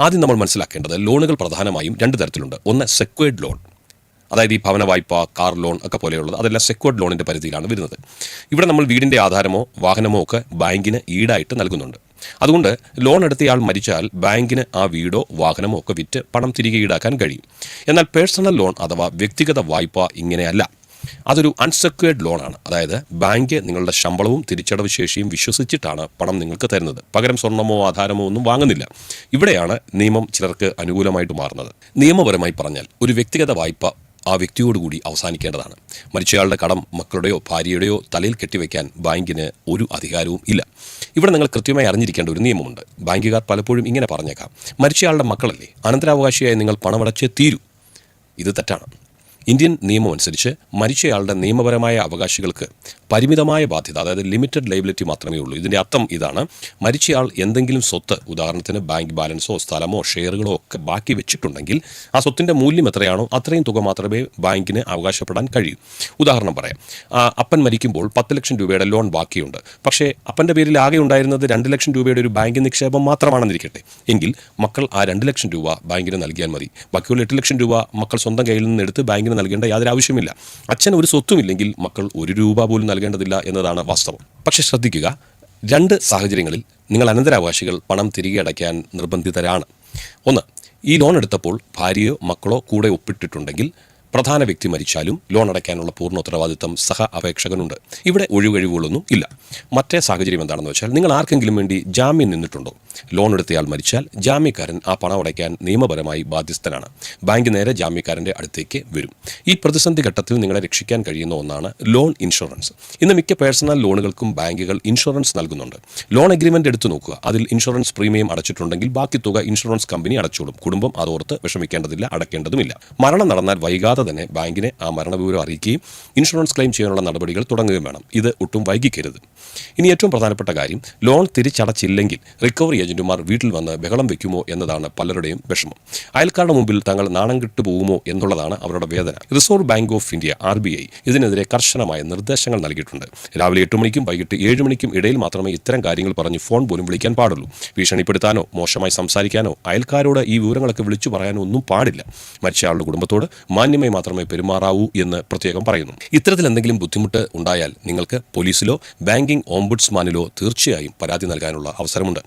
ആദ്യം നമ്മൾ മനസ്സിലാക്കേണ്ടത് ലോണുകൾ പ്രധാനമായും രണ്ട് തരത്തിലുണ്ട്. ഒന്ന് സെക്വേർഡ് ലോൺ അതായത് ഈ ഭവന വായ്പ കാർ ലോൺ ഒക്കെ പോലെയുള്ളത് അതെല്ലാം സെക്യൂർഡ് ലോണിന്റെ പരിധിയിലാണ് വരുന്നത്. ഇവിടെ നമ്മൾ വീടിന്റെ ആധാരമോ വാഹനമോ ഒക്കെ ബാങ്കിന് ഈടായിട്ട് നൽകുന്നുണ്ട്. അതുകൊണ്ട് ലോൺ എടുത്തയാൾ മരിച്ചാൽ ബാങ്കിന് ആ വീടോ വാഹനമോ ഒക്കെ വിറ്റ് പണം തിരികെ ഈടാക്കാൻ കഴിയും. എന്നാൽ പേഴ്സണൽ ലോൺ അഥവാ വ്യക്തിഗത വായ്പ ഇങ്ങനെയല്ല. അതൊരു അൺസെക്യൂർഡ് ലോണാണ് അതായത് ബാങ്ക് നിങ്ങളുടെ ശമ്പളവും തിരിച്ചടവ് ശേഷിയും വിശ്വസിച്ചിട്ടാണ് പണം നിങ്ങൾക്ക് തരുന്നത്. പകരം സ്വർണമോ ആധാരമോ ഒന്നും വാങ്ങുന്നില്ല. ഇവിടെയാണ് നിയമം ചിലർക്ക് അനുകൂലമായിട്ട് മാറുന്നത്. നിയമപരമായി പറഞ്ഞാൽ ഒരു വ്യക്തിഗത വായ്പ ആ വ്യക്തിയോടുകൂടി അവസാനിക്കേണ്ടതാണ്. മരിച്ചയാളുടെ കടം മക്കളുടെയോ ഭാര്യയുടെയോ തലയിൽ കെട്ടിവെക്കാൻ ബാങ്കിന് ഒരു അധികാരവും ഇല്ല. ഇവിടെ നിങ്ങൾ കൃത്യമായി അറിഞ്ഞിരിക്കേണ്ട ഒരു നിയമമുണ്ട്. ബാങ്കുകാർ പലപ്പോഴും ഇങ്ങനെ പറഞ്ഞേക്കാം. മരിച്ചയാളുടെ മക്കളല്ലേ? അനന്തരാവകാശിയായി നിങ്ങൾ പണമടച്ചേ തീരൂ. ഇത് തെറ്റാണ്. ഇന്ത്യൻ നിയമം അനുസരിച്ച് മരിച്ചയാളുടെ നിയമപരമായ അവകാശികൾക്ക് പരിമിതമായ ബാധ്യത അതായത് ലിമിറ്റഡ് ലൈബിലിറ്റി മാത്രമേ ഉള്ളൂ. ഇതിന്റെ അർത്ഥം ഇതാണ്. മരിച്ചയാൾ എന്തെങ്കിലും സ്വത്ത് ഉദാഹരണത്തിന് ബാങ്ക് ബാലൻസോ സ്ഥലമോ ഷെയറുകളോ ഒക്കെ ബാക്കി വെച്ചിട്ടുണ്ടെങ്കിൽ ആ സ്വത്തിന്റെ മൂല്യം എത്രയാണോ അത്രയും തുക മാത്രമേ ബാങ്കിന് അവകാശപ്പെടാൻ കഴിയൂ. ഉദാഹരണം പറയാം. അപ്പൻ മരിക്കുമ്പോൾ പത്ത് ലക്ഷം രൂപയുടെ ലോൺ ബാക്കിയുണ്ട്. പക്ഷേ അപ്പന്റെ പേരിൽ ആകെ ഉണ്ടായിരുന്നത് രണ്ട് ലക്ഷം രൂപയുടെ ഒരു ബാങ്ക് നിക്ഷേപം മാത്രമാണെന്നിരിക്കട്ടെ എങ്കിൽ മക്കൾ ആ രണ്ട് ലക്ഷം രൂപ ബാങ്കിന് നൽകിയാൽ മതി. ബാക്കിയുള്ള എട്ട് ലക്ഷം രൂപ മക്കൾ സ്വന്തം കയ്യിൽ നിന്ന് എടുത്ത് ബാങ്കിന് നൽകേണ്ട യാതൊരു ആവശ്യമില്ല അച്ഛൻ ഒരു സ്വത്തുമില്ലെങ്കിൽ മക്കൾ ഒരു രൂപ പോലും നൽകേണ്ടതില്ല എന്നതാണ് വാസ്തവം. പക്ഷേ ശ്രദ്ധിക്കുക രണ്ട് സാഹചര്യങ്ങളിൽ നിങ്ങൾ അനന്തരാവകാശികൾ പണം തിരികെ അടയ്ക്കാൻ നിർബന്ധിതരാണ്. ഒന്ന് ഈ ലോൺ എടുത്തപ്പോൾ ഭാര്യയോ മക്കളോ കൂടെ ഒപ്പിട്ടിട്ടുണ്ടെങ്കിൽ പ്രധാന വ്യക്തി മരിച്ചാലും ലോൺ അടയ്ക്കാനുള്ള പൂർണ ഉത്തരവാദിത്തം സഹ അപേക്ഷകനുണ്ട്. ഇവിടെ ഒഴിവഴിവുകളൊന്നും ഇല്ല. മറ്റേ സാഹചര്യം എന്താണെന്ന് വെച്ചാൽ നിങ്ങൾ ആർക്കെങ്കിലും വേണ്ടി ജാമ്യം നിന്നിട്ടുണ്ടോ? ലോൺ എടുത്തയാൾ മരിച്ചാൽ ജാമ്യക്കാരൻ ആ പണം അടയ്ക്കാൻ നിയമപരമായി ബാധ്യസ്ഥനാണ്. ബാങ്ക് നേരെ ജാമ്യക്കാരന്റെ അടുത്തേക്ക് വരും. ഈ പ്രതിസന്ധി ഘട്ടത്തിൽ നിങ്ങളെ രക്ഷിക്കാൻ കഴിയുന്ന ഒന്നാണ് ലോൺ ഇൻഷുറൻസ്. ഇന്ന് മിക്ക പേഴ്സണൽ ലോണുകൾക്കും ബാങ്കുകൾ ഇൻഷുറൻസ് നൽകുന്നുണ്ട്. ലോൺ അഗ്രിമെന്റ് എടുത്തു നോക്കുക. അതിൽ ഇൻഷുറൻസ് പ്രീമിയം അടച്ചിട്ടുണ്ടെങ്കിൽ ബാക്കി തുക ഇൻഷുറൻസ് കമ്പനി അടച്ചോളും. കുടുംബം അതോർത്ത് വിഷമിക്കേണ്ടതില്ല അടയ്ക്കേണ്ടതുമില്ല. മരണം നടന്നാൽ വൈകാതെ തന്നെ ബാങ്കിനെ ആ മരണവിവരം അറിയിക്കുകയും ഇൻഷുറൻസ് ക്ലെയിം ചെയ്യാനുള്ള നടപടികൾ തുടങ്ങുകയും വേണം. ഇത് ഒട്ടും വൈകിക്കരുത്. ഇനി ഏറ്റവും പ്രധാനപ്പെട്ട കാര്യം ലോൺ തിരിച്ചടച്ചില്ലെങ്കിൽ റിക്കവറി ഏജന്റുമാർ വീട്ടിൽ വന്ന് ബഹളം വയ്ക്കുമോ എന്നതാണ് പലരുടെയും വിഷമം. അയൽക്കാരുടെ മുമ്പിൽ തങ്ങൾ നാണം കിട്ടു പോകുമോ എന്നുള്ളതാണ് അവരുടെ വേദന. Reserve Bank of India R B I ഇതിനെതിരെ കർശനമായ നിർദ്ദേശങ്ങൾ നൽകിയിട്ടുണ്ട്. രാവിലെ എട്ട് മണിക്കും വൈകിട്ട് ഏഴ് മണിക്കും ഇടയിൽ മാത്രമേ ഇത്തരം കാര്യങ്ങൾ പറഞ്ഞ് ഫോൺ പോലും വിളിക്കാൻ പാടുള്ളൂ. ഭീഷണിപ്പെടുത്താനോ മോശമായി സംസാരിക്കാനോ അയൽക്കാരോട് ഈ വിവരങ്ങളൊക്കെ വിളിച്ചു പറയാനോ ഒന്നും പാടില്ല. മരിച്ചയാളുടെ കുടുംബത്തോട് മാന്യമായി മാത്രമേ പെരുമാറാവൂ എന്ന് പ്രത്യേകം പറയുന്നു. ഇത്തരത്തിൽ എന്തെങ്കിലും ബുദ്ധിമുട്ട് ഉണ്ടായാൽ നിങ്ങൾക്ക് പോലീസിലോ ബാങ്കിംഗ് ഓംബുഡ്സ്മാനിലോ തീർച്ചയായും പരാതി നൽകാനുള്ള അവസരമുണ്ട്.